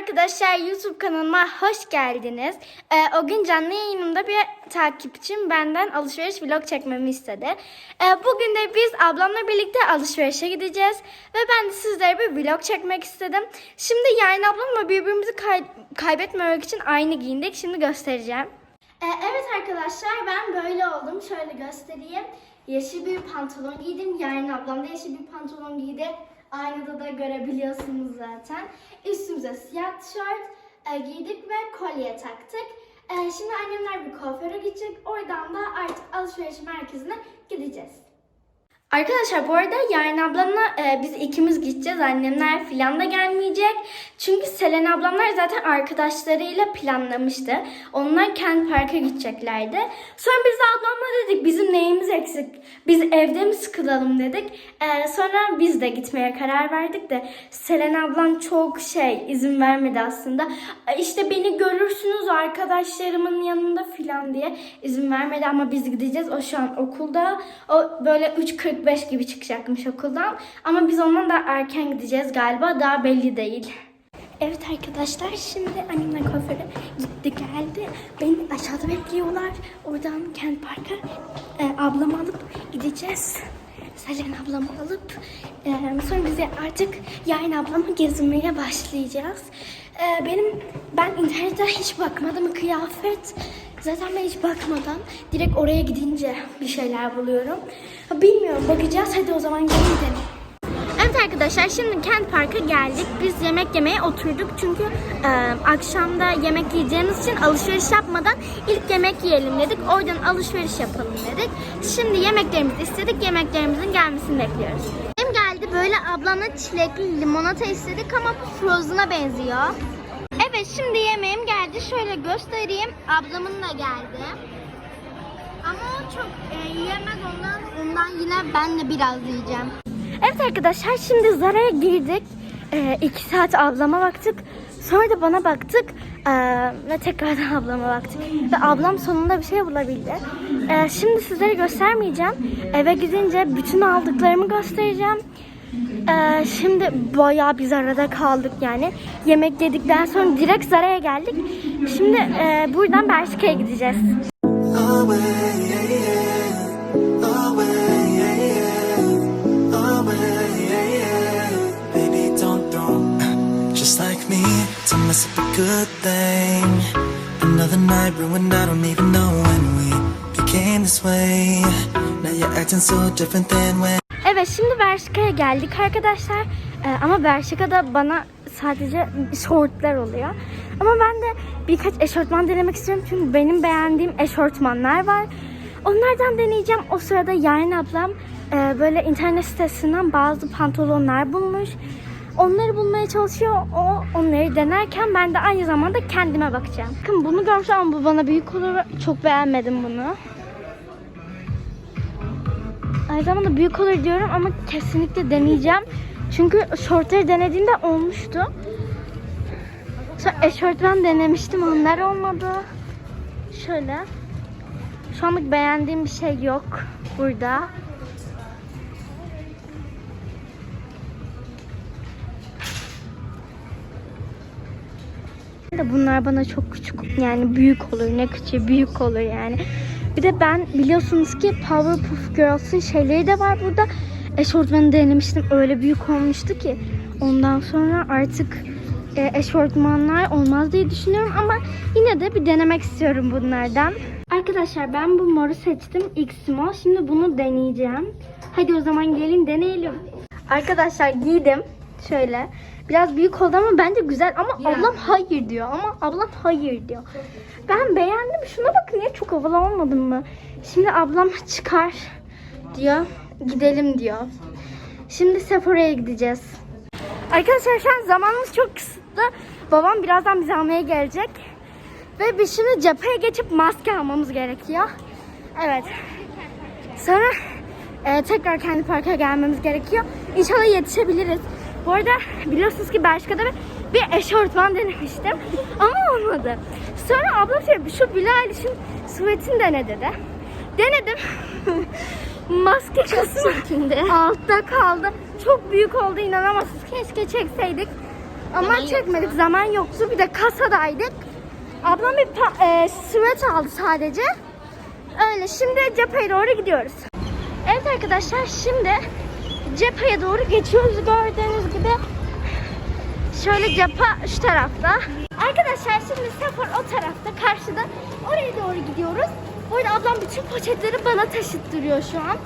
arkadaşlar YouTube kanalıma hoş geldiniz. Ee, o gün canlı yayınımda bir takipçim benden alışveriş vlog çekmemi istedi. Ee, bugün de biz ablamla birlikte alışverişe gideceğiz. Ve ben de sizlere bir vlog çekmek istedim. Şimdi yani ablamla birbirimizi kay- kaybetmemek için aynı giyindik. Şimdi göstereceğim. Ee, evet arkadaşlar ben böyle oldum. Şöyle göstereyim. Yeşil bir pantolon giydim. Yani ablam da yeşil bir pantolon giydi. Aynada da görebiliyorsunuz zaten. Üstümüze siyah tişört e, giydik ve kolye taktık. E, şimdi annemler bir kuaföre gidecek. Oradan da artık alışveriş merkezine gideceğiz. Arkadaşlar bu arada Yarın ablamla e, biz ikimiz gideceğiz. Annemler filan da gelmeyecek. Çünkü Selen ablamlar zaten arkadaşlarıyla planlamıştı. Onlar kendi parka gideceklerdi. Sonra biz de ablamla dedik bizim neyimiz eksik? Biz evde mi sıkılalım dedik. E, sonra biz de gitmeye karar verdik de Selen ablam çok şey izin vermedi aslında. E, İşte beni görürsünüz arkadaşlarımın yanında filan diye izin vermedi ama biz gideceğiz. O şu an okulda. O böyle 3.45 gibi çıkacakmış okuldan. Ama biz ondan da erken gideceğiz galiba. Daha belli değil. Evet arkadaşlar şimdi annemle kuaföre gitti geldi. Beni aşağıda bekliyorlar. Oradan Kent Park'a e, ablamı alıp gideceğiz. Selen ablamı alıp e, sonra bize artık yarın ablamı gezmeye başlayacağız. E, benim ben internette hiç bakmadım kıyafet. Zaten ben hiç bakmadan direkt oraya gidince bir şeyler buluyorum. Bilmiyorum bakacağız. Hadi o zaman gelin gidelim. Evet arkadaşlar şimdi Kent Park'a geldik. Biz yemek yemeye oturduk çünkü e, akşamda yemek yiyeceğimiz için alışveriş yapmadan ilk yemek yiyelim dedik. Oradan alışveriş yapalım dedik. Şimdi yemeklerimizi istedik. Yemeklerimizin gelmesini bekliyoruz. Benim geldi böyle ablamla çilekli limonata istedik ama frozen'a benziyor. Evet şimdi yemeğim geldi. Şöyle göstereyim. Ablamın da geldi. Ama o çok e, yiyemez ondan. Ondan yine ben de biraz yiyeceğim. Evet arkadaşlar şimdi Zara'ya girdik. E, iki saat ablama baktık. Sonra da bana baktık. E, ve tekrardan ablama baktık. Ve ablam sonunda bir şey bulabildi. E, şimdi sizlere göstermeyeceğim. Eve gidince bütün aldıklarımı göstereceğim. E, şimdi bayağı bir Zara'da kaldık yani. Yemek yedikten sonra direkt Zara'ya geldik. Şimdi e, buradan Bershka'ya gideceğiz. Another night ruined, I don't even know when we became this way. Now you're acting so different than when. Evet şimdi Bershka'ya geldik arkadaşlar. Ee, ama Bershka'da bana sadece şortlar oluyor. Ama ben de birkaç eşortman denemek istiyorum. Çünkü benim beğendiğim eşortmanlar var. Onlardan deneyeceğim. O sırada Yarın ablam e, böyle internet sitesinden bazı pantolonlar bulmuş. Onları bulmaya çalışıyor. O onları denerken ben de aynı zamanda kendime bakacağım. Bakın bunu ama bu bana büyük olur. Çok beğenmedim bunu. Aynı zamanda büyük olur diyorum ama kesinlikle deneyeceğim. Çünkü şortları denediğimde olmuştu. Sonra eşortman denemiştim onlar olmadı. Şöyle. Şu anlık beğendiğim bir şey yok burada. bunlar bana çok küçük yani büyük olur ne küçüğü büyük olur yani. Bir de ben biliyorsunuz ki Powerpuff Girls'ın şeyleri de var burada. Eşortmanı denemiştim öyle büyük olmuştu ki. Ondan sonra artık e, eşortmanlar olmaz diye düşünüyorum ama yine de bir denemek istiyorum bunlardan. Arkadaşlar ben bu moru seçtim X small. Şimdi bunu deneyeceğim. Hadi o zaman gelin deneyelim. Arkadaşlar giydim. Şöyle. Biraz büyük oldu ama bence güzel ama ablam hayır diyor ama ablam hayır diyor. Ben beğendim. Şuna bakın ya çok havalı olmadı mı? Şimdi ablam çıkar diyor. Gidelim diyor. Şimdi Sephora'ya gideceğiz. Arkadaşlar şu an zamanımız çok kısıtlı. Babam birazdan bizi almaya gelecek. Ve biz şimdi cepheye geçip maske almamız gerekiyor. Evet. Sonra e, tekrar kendi parka gelmemiz gerekiyor. İnşallah yetişebiliriz. Bu arada biliyorsunuz ki Bershka'da ben bir eşortman denemiştim. Ama olmadı. Sonra ablam şey şu Billie Eilish'in sweatini dene dedi. Denedim. Maske kısmı altta kaldı. Çok büyük oldu inanamazsınız. Keşke çekseydik. Ama çekmedik. Zaman yoktu. Bir de kasadaydık. Ablam bir e, süveç aldı sadece. Öyle. Şimdi cepheye doğru gidiyoruz. Evet arkadaşlar şimdi cepheye doğru geçiyoruz. Gördüğünüz gibi şöyle cephe şu tarafta. Arkadaşlar şimdi Sefor o tarafta karşıda. Oraya doğru gidiyoruz. Burada ablam bütün poşetleri bana taşıttırıyor şu an.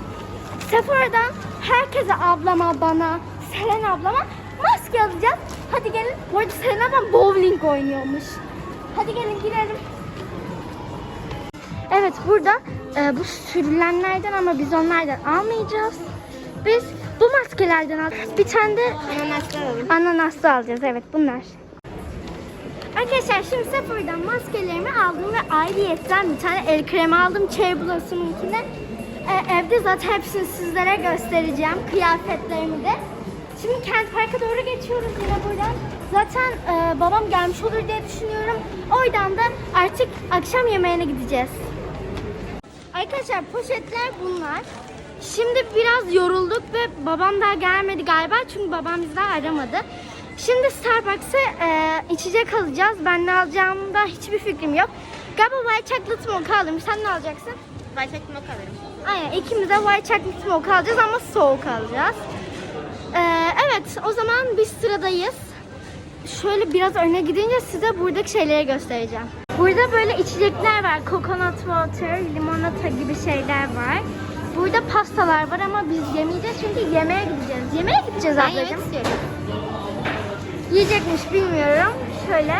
Sephora'dan herkese ablama bana, Selen ablama maske alacağız. Hadi gelin. Bu arada Selen ablam bowling oynuyormuş. Hadi gelin girelim. Evet burada e, bu sürülenlerden ama biz onlardan almayacağız. Biz bu maskelerden alacağız. Bir tane de Ananaslı alalım. ananaslı alacağız. Evet bunlar. Arkadaşlar şimdi Sephora'dan maskelerimi aldım ve ayrıyetten bir tane el kremi aldım. Cherry Blossom'unkine. E, evde zaten hepsini sizlere göstereceğim. Kıyafetlerimi de. Şimdi Kent Park'a doğru geçiyoruz yine buradan. Zaten e, babam gelmiş olur diye düşünüyorum. Oradan da artık akşam yemeğine gideceğiz. Arkadaşlar poşetler bunlar. Şimdi biraz yorulduk ve babam daha gelmedi galiba çünkü babam bizi daha aramadı. Şimdi Starbucks'a e, içecek alacağız. Ben ne alacağımda hiçbir fikrim yok. Galiba White Chocolate Mocha alırım. Sen ne alacaksın? Başak mı alırım? Aynen ikimiz de White Chocolate Mocha alacağız ama soğuk alacağız. E, evet o zaman biz sıradayız. Şöyle biraz öne gidince size buradaki şeyleri göstereceğim. Burada böyle içecekler var. Coconut water, limonata gibi şeyler var. Burada pastalar var ama biz yemeyeceğiz çünkü yemeğe gideceğiz. Yemeğe gideceğiz Ben yemek ablacığım. istiyorum. Yiyecekmiş bilmiyorum. Şöyle.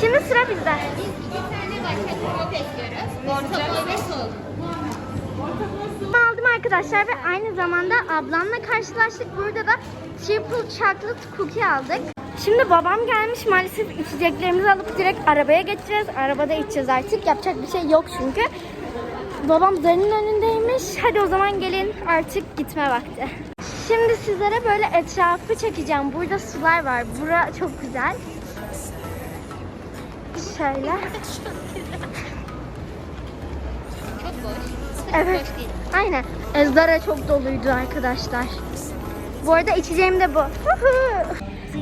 Şimdi sıra bizde. Biz iki tane. Orta ve aldım arkadaşlar ve aynı zamanda ablamla karşılaştık. Burada da triple chocolate cookie aldık. Şimdi babam gelmiş maalesef içeceklerimizi alıp direkt arabaya geçeceğiz. Arabada içeceğiz artık. Yapacak bir şey yok çünkü. Babam zarının önündeymiş. Hadi o zaman gelin artık gitme vakti. Şimdi sizlere böyle etrafı çekeceğim. Burada sular var. Bura çok güzel. Şöyle. Çok boş. Evet. Aynen. Ezlara çok doluydu arkadaşlar. Bu arada içeceğim de bu.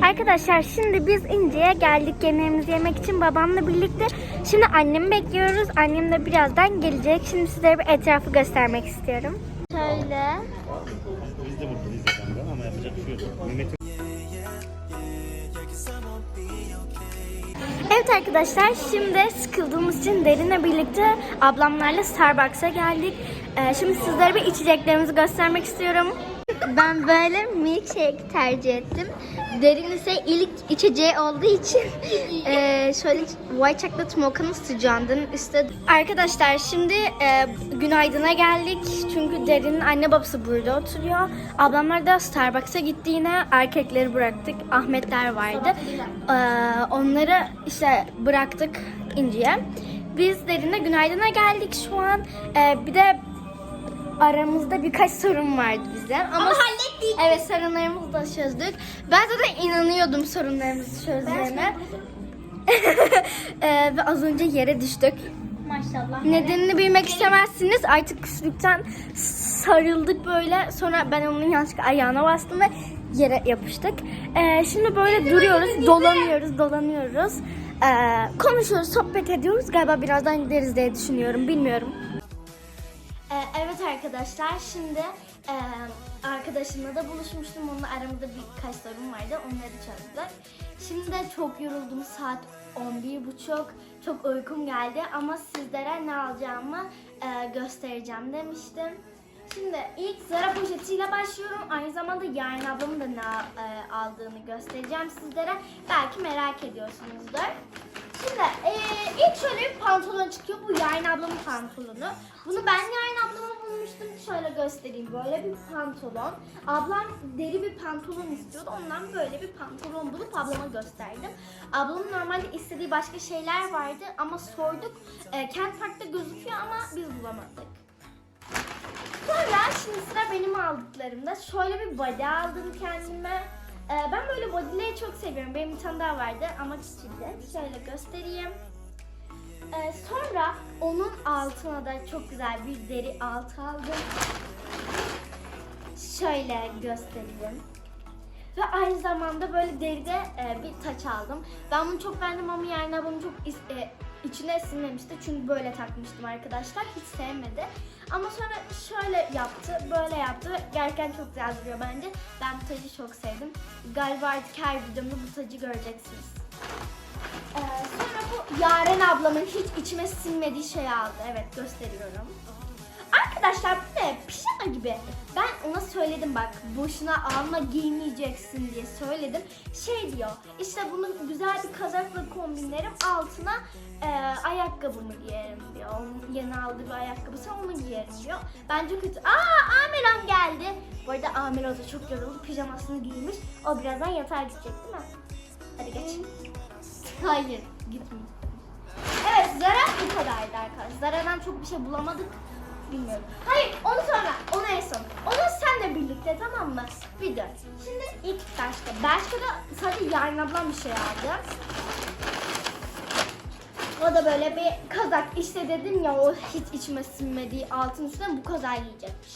Arkadaşlar şimdi biz İnce'ye geldik yemeğimizi yemek için babamla birlikte. Şimdi annemi bekliyoruz. Annem de birazdan gelecek. Şimdi sizlere bir etrafı göstermek istiyorum. Şöyle. Biz de buradayız efendim ama yapacak bir şey yok. Evet arkadaşlar şimdi sıkıldığımız için Derin'le birlikte ablamlarla Starbucks'a geldik. Ee, şimdi sizlere bir içeceklerimizi göstermek istiyorum. Ben böyle milkshake tercih ettim. Derin ise ilk içeceği olduğu için e, şöyle white chocolate mocha'nın sıcağından istedim. Arkadaşlar şimdi e, günaydına geldik. Çünkü Derin'in anne babası burada oturuyor. Ablamlar da Starbucks'a gitti yine. Erkekleri bıraktık. Ahmetler vardı. E, onları işte bıraktık İnci'ye. Biz Derin'e günaydına geldik şu an. E, bir de aramızda birkaç sorun vardı bizim. Ama, hallettik. Evet sorunlarımızı da çözdük. Ben zaten inanıyordum sorunlarımızı çözdüğüne. Ee, ve az önce yere düştük. Maşallah. Nedenini bilmek istemezsiniz. Artık küslükten sarıldık böyle. Sonra ben onun yanlışlıkla ayağına bastım ve yere yapıştık. Ee, şimdi böyle duruyoruz, dolanıyoruz, dolanıyoruz. Ee, konuşuyoruz, sohbet ediyoruz. Galiba birazdan gideriz diye düşünüyorum, bilmiyorum. Ee, evet arkadaşlar şimdi e, arkadaşımla da buluşmuştum. Onunla aramızda birkaç sorun vardı. Onları çözdük. Şimdi de çok yoruldum. Saat 11.30. Çok uykum geldi ama sizlere ne alacağımı e, göstereceğim demiştim. Şimdi ilk Zara poşetiyle başlıyorum. Aynı zamanda Yarın ablamın da ne e, aldığını göstereceğim sizlere. Belki merak ediyorsunuzdur. Şimdi eee, ilk şöyle bir pantolon çıkıyor. Bu Yarın ablamın pantolonu. Bunu ben Yarın ablama bulmuştum. Şöyle göstereyim. Böyle bir pantolon. Ablam deri bir pantolon istiyordu. Ondan böyle bir pantolon bulup ablama gösterdim. Ablamın normalde istediği başka şeyler vardı ama sorduk. Eee, Kent Park'ta gözüküyor ama biz bulamadık. Sonra şimdi sıra benim aldıklarımda. Şöyle bir body aldım kendime. Ee, ben böyle bodyleri çok seviyorum. Benim bir tane daha vardı ama küçüldü. Şöyle göstereyim. Ee, sonra onun altına da çok güzel bir deri altı aldım. Şöyle göstereyim. Ve aynı zamanda böyle deride e, bir taç aldım. Ben bunu çok beğendim ama yerine bunu çok e, içine sinmemişti. Çünkü böyle takmıştım arkadaşlar. Hiç sevmedi. Ama sonra şöyle yaptı, böyle yaptı ve gerçekten çok güzel duruyor bence. Ben bu tacı çok sevdim. Galiba artık her videomda bu tacı göreceksiniz. Ee, sonra bu Yaren ablamın hiç içime sinmediği şeyi aldı. Evet gösteriyorum. Arkadaşlar bu ne? Pijama gibi. Ben ona söyledim bak boşuna alma giymeyeceksin diye söyledim. Şey diyor işte bunu güzel bir kazakla kombinlerim altına e, ayakkabımı giyerim diyor. Onun yeni aldığı bir ayakkabısı onu giyerim diyor. Bence kötü. Aa Amiram geldi. Bu arada Amir o da çok yoruldu. Pijamasını giymiş. O birazdan yatağa gidecek değil mi? Hadi geç. Hayır gitmeyeyim. Evet Zara bu kadardı arkadaşlar. Zara'dan çok bir şey bulamadık. Bilmiyorum. Hayır onu sonra onu en son. Onu senle birlikte tamam mı? Video. Şimdi ilk başta. Başta da sadece Yarın ablam bir şey aldı. O da böyle bir kazak. İşte dedim ya o hiç içime sinmediği altın üstüne bu kazağı giyecekmiş.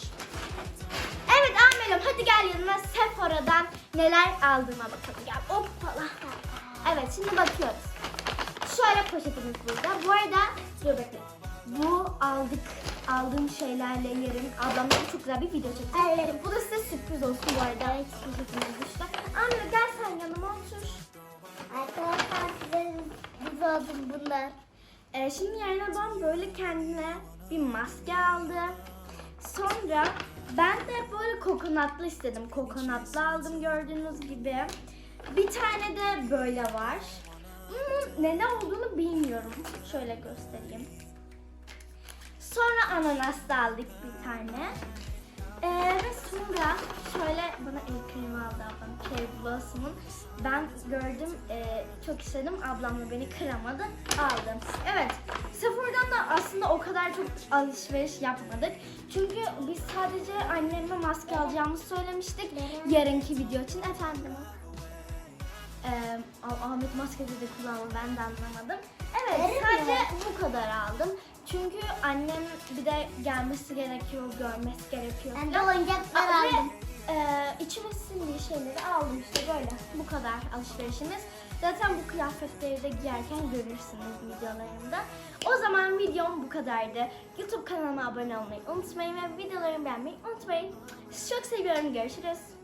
Evet Amel'im hadi gel yanıma Sephora'dan neler aldığıma bakalım. Gel hoppala. Evet şimdi bakıyoruz. Şöyle poşetimiz burada. Bu arada dur bekle. Bu aldık aldığım şeylerle yarın ablamla çok güzel bir video çekeceğim. Evet. Bu da size sürpriz olsun bu arada. Evet. Poşetimiz işte. Amel gel sen yanıma otur. Arkadaşlar oldum bunlar. Ee, şimdi yarın ablam böyle kendine bir maske aldı. Sonra ben de böyle kokonatlı istedim. Kokonatlı aldım gördüğünüz gibi. Bir tane de böyle var. Bunun ne ne olduğunu bilmiyorum. Şöyle göstereyim. Sonra ananaslı aldık bir tane. Ee, ve sonra şöyle bana el kremi aldı ablam. Cherry Blossom'un. Ben gördüm, e, çok istedim. Ablam da beni kıramadı. Aldım. Evet. Sephora'dan da aslında o kadar çok alışveriş yapmadık. Çünkü biz sadece annemle maske alacağımızı söylemiştik. Yarınki video için. Efendim. Ee, Ah- Ahmet maske de kullanma ben de anlamadım. Evet sadece bu kadar aldım. Çünkü annem bir de gelmesi gerekiyor, görmesi gerekiyor. Ben de oyuncaklar Aa, ve, aldım. E, içime sindiği şeyleri aldım işte böyle. Bu kadar alışverişimiz. Zaten bu kıyafetleri de giyerken görürsünüz videolarımda. O zaman videom bu kadardı. YouTube kanalıma abone olmayı unutmayın ve videolarımı beğenmeyi unutmayın. Sizi çok seviyorum. Görüşürüz.